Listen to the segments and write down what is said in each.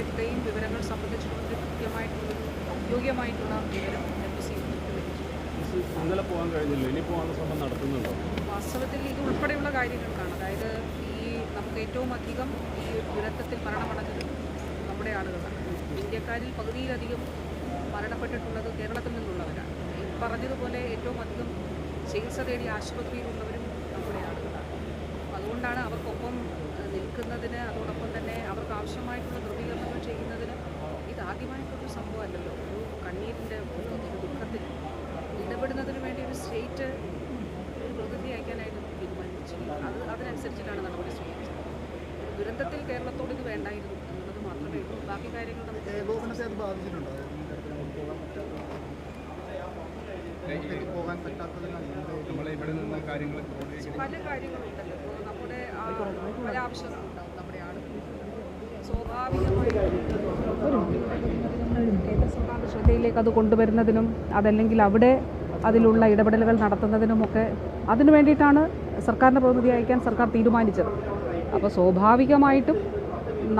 പേരുടെയും വിവരങ്ങൾ സംബന്ധിച്ചുകൊണ്ട് കൃത്യമായിട്ടുള്ള ഔദ്യോഗികമായിട്ടുള്ള വിവരം എം പി സി ഇന്നലെ പോകാൻ കഴിഞ്ഞില്ല? ഇനി പോകാനുള്ള ശ്രമം നടത്തുന്നുണ്ടോ? വാസ്തവത്തിൽ ഇത് ഉൾപ്പെടെയുള്ള കാര്യങ്ങൾക്കാണ്. അതായത് ഈ നമുക്ക് ഏറ്റവും അധികം ഈ ദുരന്തത്തിൽ മരണമടഞ്ഞത് നമ്മുടെ ആളുകളാണ്. ഇന്ത്യക്കാരിൽ പകുതിയിലധികം മരണപ്പെട്ടിട്ടുള്ളത് കേരളത്തിൽ നിന്നുള്ളവരാണ്. ഈ പറഞ്ഞതുപോലെ ഏറ്റവും അധികം ചികിത്സ തേടി ആശുപത്രിയിലുള്ളവരും നമ്മുടെ ആളുകളാണ്. അതുകൊണ്ടാണ് അവർക്കൊപ്പം നിൽക്കുന്നതിന് അതോടൊപ്പം തന്നെ അവർക്ക് ആവശ്യമായിട്ടുള്ള ഇതാദ്യമായിട്ടൊരു സംഭവമല്ലല്ലോ. ഒരു കണ്ണീരിന്റെ ഒരു ദുഃഖത്തിൽ ഇടപെടുന്നതിന് വേണ്ടി ഒരു സ്റ്റേറ്റ് ഒരു പ്രതിനിധി അയക്കാനായിട്ട് തീരുമാനിച്ചു. അത് അതിനനുസരിച്ചിട്ടാണ് നടപടി സ്വീകരിച്ചത്. ഒരു ദുരന്തത്തിൽ കേരളത്തോട് ഇത് വേണ്ടായിരുന്നു എന്നുള്ളത് മാത്രമേ ഉള്ളൂ. ബാക്കി കാര്യങ്ങൾ പല കാര്യങ്ങളുണ്ടല്ലോ. ഇപ്പോൾ നമ്മുടെ ആ, പല സ്വാഭാവികമായിട്ടും ശ്രദ്ധയിലേക്ക് അത് കൊണ്ടുവരുന്നതിനും അതല്ലെങ്കിൽ അവിടെ അതിലുള്ള ഇടപെടലുകൾ നടത്തുന്നതിനുമൊക്കെ അതിനു വേണ്ടിയിട്ടാണ് സർക്കാരിന്റെ പ്രതിനിധി അയക്കാൻ സർക്കാർ തീരുമാനിച്ചത്. അപ്പോൾ സ്വാഭാവികമായിട്ടും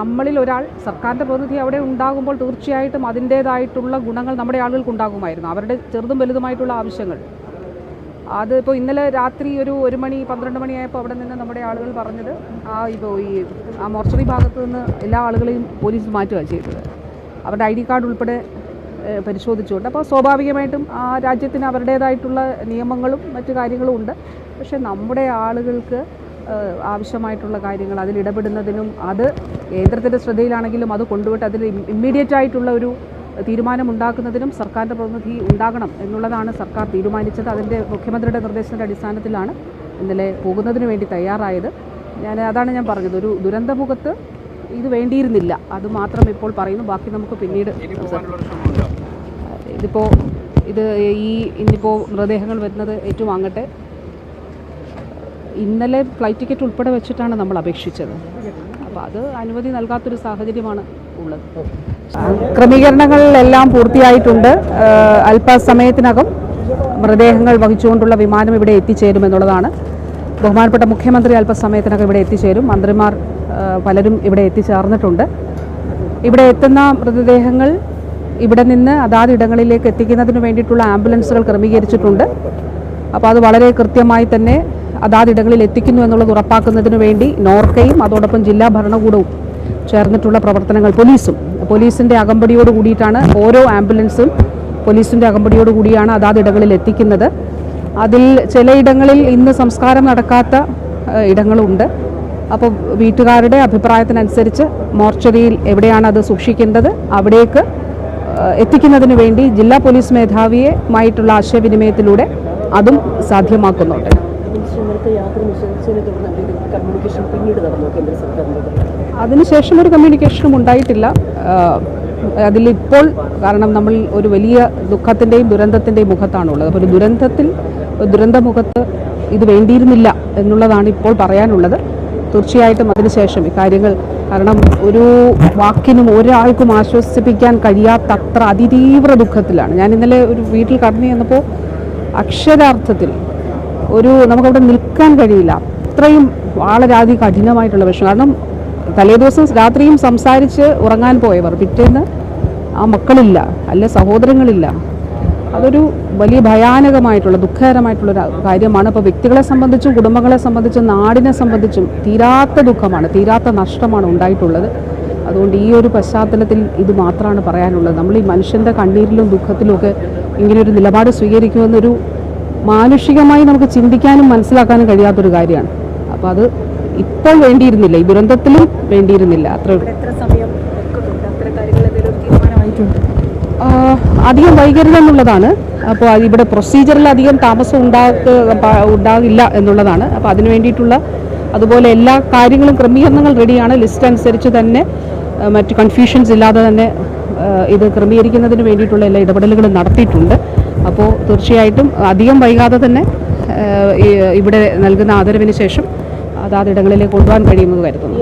നമ്മളിൽ ഒരാൾ സർക്കാരിന്റെ പ്രതിനിധി അവിടെ ഉണ്ടാകുമ്പോൾ തീർച്ചയായിട്ടും അതിന്റേതായിട്ടുള്ള ഗുണങ്ങൾ നമ്മുടെ ആളുകൾക്ക് ഉണ്ടാകുമായിരുന്നു. അവരുടെ ചെറുതും വലുതുമായിട്ടുള്ള ആവശ്യങ്ങൾ. അതിപ്പോൾ ഇന്നലെ രാത്രി ഒരു ഒരു മണി പന്ത്രണ്ട് മണിയായപ്പോൾ അവിടെ നിന്ന് നമ്മുടെ ആളുകൾ പറഞ്ഞത് ആ ഇപ്പോൾ ഈ ആ മോർച്ചറി ഭാഗത്ത് നിന്ന് എല്ലാ ആളുകളെയും പോലീസ് മാറ്റുക ചെയ്തത്. അവരുടെ ഐ ഡി കാർഡ് ഉൾപ്പെടെ പരിശോധിച്ചുകൊണ്ട്. അപ്പോൾ സ്വാഭാവികമായിട്ടും ആ രാജ്യത്തിന് അവരുടേതായിട്ടുള്ള നിയമങ്ങളും മറ്റു കാര്യങ്ങളും ഉണ്ട്. പക്ഷേ നമ്മുടെ ആളുകൾക്ക് ആവശ്യമായിട്ടുള്ള കാര്യങ്ങൾ അതിൽ ഇടപെടുന്നതിനും അത് കേന്ദ്രത്തിന്റെ ശ്രദ്ധയിലാണെങ്കിലും അത് കൊണ്ടുപോയിട്ട് അതിൽ ഇമ്മീഡിയറ്റ് ആയിട്ടുള്ള ഒരു തീരുമാനം ഉണ്ടാക്കുന്നതിനും സർക്കാരിന്റെ പ്രതിനിധി ഉണ്ടാകണം എന്നുള്ളതാണ് സർക്കാർ തീരുമാനിച്ചത്. അതിന്റെ മുഖ്യമന്ത്രിയുടെ നിർദ്ദേശത്തിന്റെ അടിസ്ഥാനത്തിലാണ് ഇന്നലെ പോകുന്നതിന് വേണ്ടി തയ്യാറായത്. ഞാൻ അതാണ് ഞാൻ പറഞ്ഞത്. ഒരു ദുരന്തമുഖത്ത് ഇത് വേണ്ടിയിരുന്നില്ല. അത് മാത്രം ഇപ്പോൾ പറയുന്നു. ബാക്കി നമുക്ക് പിന്നീട് ഇതിപ്പോൾ ഇത് ഈ ഇന്നിപ്പോൾ മൃതദേഹങ്ങൾ വരുന്നത് ഏറ്റുവാങ്ങട്ടെ. ഇന്നലെ ഫ്ലൈറ്റ് ടിക്കറ്റ് ഉൾപ്പെടെ വെച്ചിട്ടാണ് നമ്മൾ അപേക്ഷിച്ചത്. അപ്പോൾ അത് അനുമതി നൽകാത്തൊരു സാഹചര്യമാണ്. ഉള്ളത്. ക്രമീകരണങ്ങളെല്ലാം പൂർത്തിയായിട്ടുണ്ട്. അല്പസമയത്തിനകം മൃതദേഹങ്ങൾ വഹിച്ചുകൊണ്ടുള്ള വിമാനം ഇവിടെ എത്തിച്ചേരുമെന്നുള്ളതാണ് ബഹുമാനപ്പെട്ട മുഖ്യമന്ത്രി അല്പസമയത്തിനകം ഇവിടെ എത്തിച്ചേരും. മന്ത്രിമാർ പലരും ഇവിടെ എത്തിച്ചേർന്നിട്ടുണ്ട്. ഇവിടെ എത്തുന്ന മൃതദേഹങ്ങൾ ഇവിടെ നിന്ന് അതാത് ഇടങ്ങളിലേക്ക് എത്തിക്കുന്നതിന് വേണ്ടിയിട്ടുള്ള ആംബുലൻസുകൾ ക്രമീകരിച്ചിട്ടുണ്ട്. അപ്പോൾ അത് വളരെ കൃത്യമായി തന്നെ അതാത് ഇടങ്ങളിൽ എത്തിക്കുന്നു എന്നുള്ളത് ഉറപ്പാക്കുന്നതിന് വേണ്ടി നോർക്കയും അതോടൊപ്പം ജില്ലാ ഭരണകൂടവും ചേർന്നിട്ടുള്ള പ്രവർത്തനങ്ങൾ പോലീസും. പോലീസിന്റെ അകമ്പടിയോട് കൂടിയിട്ടാണ് ഓരോ ആംബുലൻസും പോലീസിന്റെ അകമ്പടിയോട് കൂടിയാണ് അതാത് ഇടങ്ങളിൽ എത്തിക്കുന്നത്. അതിൽ ചിലയിടങ്ങളിൽ ഇന്ന് സംസ്കാരം നടക്കാത്ത ഇടങ്ങളുണ്ട്. അപ്പോൾ വീട്ടുകാരുടെ അഭിപ്രായത്തിനനുസരിച്ച് മോർച്ചറിയിൽ എവിടെയാണ് അത് സൂക്ഷിക്കേണ്ടത് അവിടേക്ക് എത്തിക്കുന്നതിന് വേണ്ടി ജില്ലാ പോലീസ് മേധാവിയുമായിട്ടുള്ള ആശയവിനിമയത്തിലൂടെ അതും സാധ്യമാക്കുന്നുണ്ട്. ഇന്നലത്തെ യാത്ര നിശ്ചയിച്ചതിനെ തുടർന്ന് കമ്മ്യൂണിക്കേഷൻ പിന്നീട് നടന്നു കേന്ദ്ര സർക്കാരിന്റെ അതിനുശേഷം ഒരു കമ്മ്യൂണിക്കേഷനും ഉണ്ടായിട്ടില്ല. അതിലിപ്പോൾ കാരണം നമ്മൾ ഒരു വലിയ ദുഃഖത്തിന്റെയും ദുരന്തത്തിന്റെയും മുഖത്താണുള്ളത് അപ്പോൾ ഒരു ദുരന്തത്തിൽ ദുരന്ത മുഖത്ത് ഇത് വേണ്ടിയിരുന്നില്ല എന്നുള്ളതാണ് ഇപ്പോൾ പറയാനുള്ളത്. തീർച്ചയായിട്ടും അതിനുശേഷം ഇക്കാര്യങ്ങൾ കാരണം ഒരു വാക്കിനും ഒരാൾക്കും ആശ്വസിപ്പിക്കാൻ കഴിയാത്തത്ര അതിതീവ്ര ദുഃഖത്തിലാണ്. ഞാൻ ഇന്നലെ ഒരു വീട്ടിൽ കടന്നു ചെന്നപ്പോൾ അക്ഷരാർത്ഥത്തിൽ ഒരു നമുക്കവിടെ നിൽക്കാൻ കഴിയില്ല. അത്രയും വളരെ അതി കഠിനമായിട്ടുള്ള വിഷയം കാരണം തലേദിവസം രാത്രിയും സംസാരിച്ച് ഉറങ്ങാൻ പോയവർ. പിറ്റേന്ന് ആ മക്കളില്ല അല്ലെ സഹോദരങ്ങളില്ല. അതൊരു വലിയ ഭയാനകമായിട്ടുള്ള ദുഃഖകരമായിട്ടുള്ള ഒരു കാര്യമാണ്. ഇപ്പോൾ വ്യക്തികളെ സംബന്ധിച്ചും കുടുംബങ്ങളെ സംബന്ധിച്ചും നാടിനെ സംബന്ധിച്ചും തീരാത്ത ദുഃഖമാണ് തീരാത്ത നഷ്ടമാണ് ഉണ്ടായിട്ടുള്ളത്. അതുകൊണ്ട് ഈ ഒരു പശ്ചാത്തലത്തിൽ ഇത് മാത്രമാണ് പറയാനുള്ളത്. നമ്മൾ ഈ മനുഷ്യന്റെ കണ്ണീരിലും ദുഃഖത്തിലും ഒക്കെ ഇങ്ങനെയൊരു നിലപാട് സ്വീകരിക്കുമെന്നൊരു മാനുഷികമായി നമുക്ക് ചിന്തിക്കാനും മനസ്സിലാക്കാനും കഴിയാത്തൊരു കാര്യമാണ്. അപ്പോൾ അത് ഇപ്പോൾ വേണ്ടിയിരുന്നില്ല ഈ ദുരന്തത്തിലും വേണ്ടിയിരുന്നില്ല. അത്ര അധികം വൈകരുത് എന്നുള്ളതാണ്. അപ്പോൾ ഇവിടെ പ്രൊസീജിയറിൽ അധികം താമസം ഉണ്ടാക്ക ഉണ്ടാകില്ല എന്നുള്ളതാണ്. അപ്പോൾ അതിന് വേണ്ടിയിട്ടുള്ള അതുപോലെ എല്ലാ കാര്യങ്ങളും ക്രമീകരണങ്ങൾ റെഡിയാണ് ലിസ്റ്റ് അനുസരിച്ച് തന്നെ മറ്റ് കൺഫ്യൂഷൻസ് ഇല്ലാതെ തന്നെ ഇത് ക്രമീകരിക്കുന്നതിന് വേണ്ടിയിട്ടുള്ള എല്ലാ ഇടപെടലുകളും നടത്തിയിട്ടുണ്ട്. അപ്പോൾ തീർച്ചയായിട്ടും അധികം വൈകാതെ തന്നെ ഇവിടെ നൽകുന്ന ആദരവിന് ശേഷം അതാത് ഇടങ്ങളിലേക്ക് കൊണ്ടുപോകാൻ കഴിയുമെന്ന് കരുതുന്നു.